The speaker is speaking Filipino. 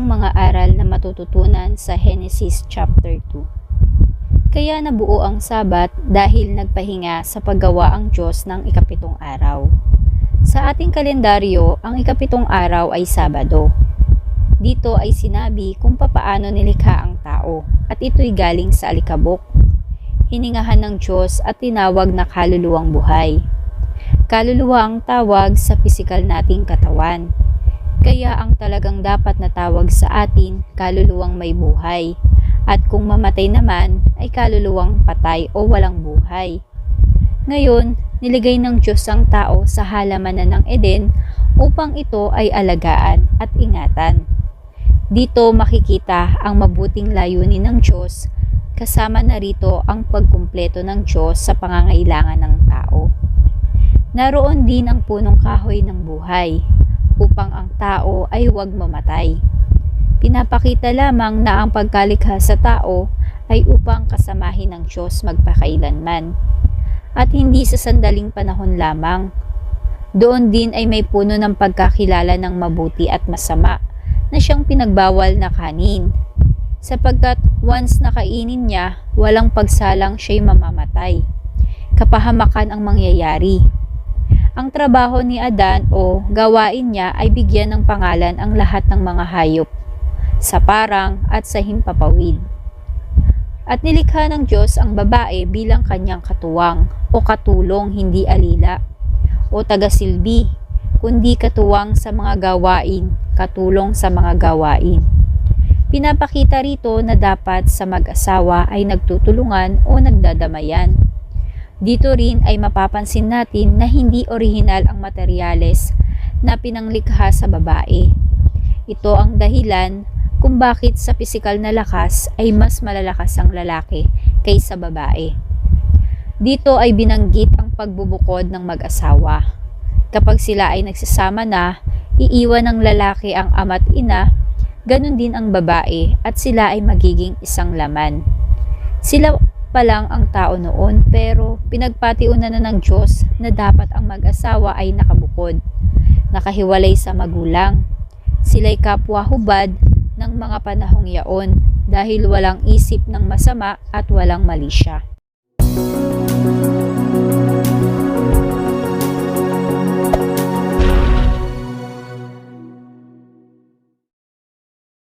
mga aral na matututunan sa Genesis chapter 2. Kaya nabuo ang Sabat dahil nagpahinga sa paggawa ang Diyos ng ikapitong araw. Sa ating kalendaryo, ang ikapitong araw ay Sabado. Dito ay sinabi kung papaano nilikha ang tao at ito'y galing sa alikabok. Hiningahan ng Diyos at tinawag na kaluluwang buhay. Kaluluwa ang tawag sa pisikal nating katawan. Kaya ang talagang dapat na tawag sa atin, kaluluwang may buhay. At kung mamatay naman, ay kaluluwang patay o walang buhay. Ngayon, niligay ng Diyos ang tao sa halamanan ng Eden upang ito ay alagaan at ingatan. Dito makikita ang mabuting layunin ng Diyos kasama na rito ang pagkumpleto ng Diyos sa pangangailangan ng tao. Naroon din ang punong kahoy ng buhay upang ang tao ay huwag mamatay. Pinapakita lamang na ang pagkalikha sa tao ay upang kasamahin ng Diyos magpakailanman at hindi sa sandaling panahon lamang. Doon din ay may puno ng pagkakilala ng mabuti at masama na siyang pinagbawal na kanin. Sapagkat once nakainin niya, walang pagsalang siya'y mamamatay. Kapahamakan ang mangyayari. Ang trabaho ni Adan o gawain niya ay bigyan ng pangalan ang lahat ng mga hayop, sa parang at sa himpapawid. At nilikha ng Diyos ang babae bilang kanyang katuwang o katulong hindi alila o tagasilbi, kundi katuwang sa mga gawain, katulong sa mga gawain. Pinapakita rito na dapat sa mag-asawa ay nagtutulungan o nagdadamayan. Dito rin ay mapapansin natin na hindi orihinal ang materyales na pinanglikha sa babae. Ito ang dahilan kung bakit sa pisikal na lakas ay mas malalakas ang lalaki kaysa babae. Dito ay binanggit ang pagbubukod ng mag-asawa. Kapag sila ay nagsasama na, iiwan ng lalaki ang ama't ina, ganun din ang babae at sila ay magiging isang laman. Sila pa lang ang tao noon pero pinagpatiunan na ng Diyos na dapat ang mag-asawa ay nakabukod, nakahiwalay sa magulang. Sila'y kapwa hubad ng mga panahong yaon dahil walang isip ng masama at walang mali siya.